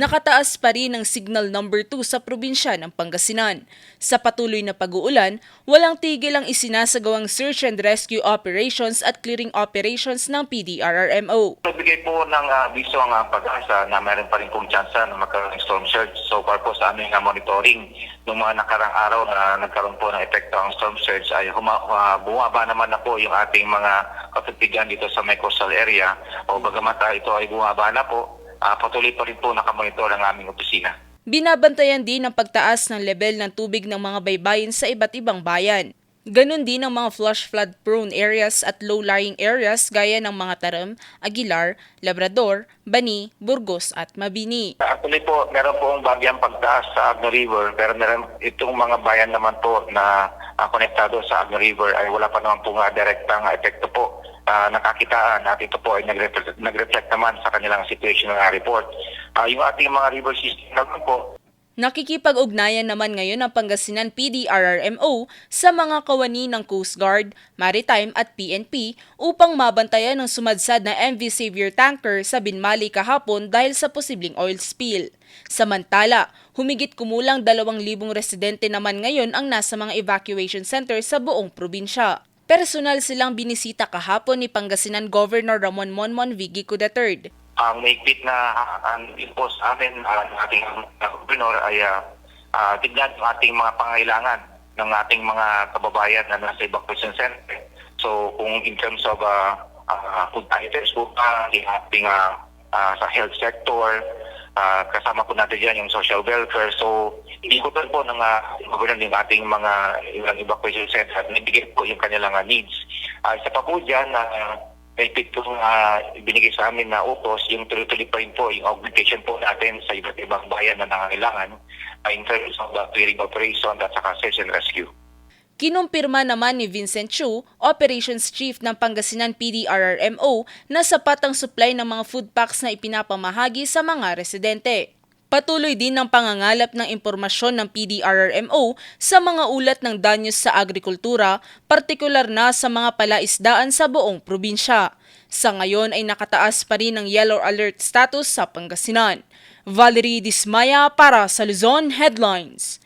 nakataas pa rin ang signal number 2 sa probinsya ng Pangasinan. Sa patuloy na pag-uulan, walang tigil ang isinasagawang search and rescue operations at clearing operations ng PDRRMO. Nagbigay po ng uh, biso ang uh, pag-asa na meron pa rin pong tsansa na magkaroon ng storm surge. So far po sa aming uh, monitoring, noong mga nakarang araw na nagkaroon po ng epekto ang storm surge ay huma- uh, bumaba naman na po yung ating mga katutigan dito sa may coastal area. O bagamat uh, ito ay bumaba na po, uh, patuloy pa rin po nakamonitor ang aming opisina. Binabantayan din ang pagtaas ng level ng tubig ng mga baybayin sa iba't ibang bayan. Ganon din ang mga flash flood prone areas at low-lying areas gaya ng mga Taram, Aguilar, Labrador, Bani, Burgos at Mabini. Actually po, meron po ang bagyang pagtaas sa Agno River, pero meron itong mga bayan naman po na ah, konektado sa Agno River ay wala pa naman po nga direktang epekto po ah, nakakitaan at ito po ay nagre- nag-reflect naman sa kanilang situational report. Ah, yung ating mga river system naman po, Nakikipag-ugnayan naman ngayon ang Pangasinan PDRRMO sa mga kawani ng Coast Guard, Maritime at PNP upang mabantayan ang sumadsad na MV Savior tanker sa Binmali kahapon dahil sa posibleng oil spill. Samantala, humigit kumulang 2,000 residente naman ngayon ang nasa mga evacuation center sa buong probinsya. Personal silang binisita kahapon ni Pangasinan Governor Ramon Monmon Vigico III. ang maigpit na ang impose amin ah, ng ating uh, gobernador ay uh, uh, tignan yung ating mga pangailangan ng ating mga kababayan na nasa evacuation center. So kung in terms of uh, uh, food items po yung ating uh, uh, sa health sector, uh, kasama po natin dyan yung social welfare. So ikutan po ng uh, gobernador yung ating mga ilang evacuation center at nabigay po yung kanilang uh, needs. Uh, isa pa po dyan, uh, may pitong uh, binigay sa amin na utos, yung tuloy-tuloy pa rin po yung augmentation po natin sa iba't ibang bayan na nangangailangan uh, in terms of the clearing operation at saka search and rescue. Kinumpirma naman ni Vincent Chu, Operations Chief ng Pangasinan PDRRMO, na sapat ang supply ng mga food packs na ipinapamahagi sa mga residente. Patuloy din ang pangangalap ng impormasyon ng PDRRMO sa mga ulat ng danyos sa agrikultura, partikular na sa mga palaisdaan sa buong probinsya. Sa ngayon ay nakataas pa rin ang yellow alert status sa Pangasinan. Valerie Dismaya para sa Luzon Headlines.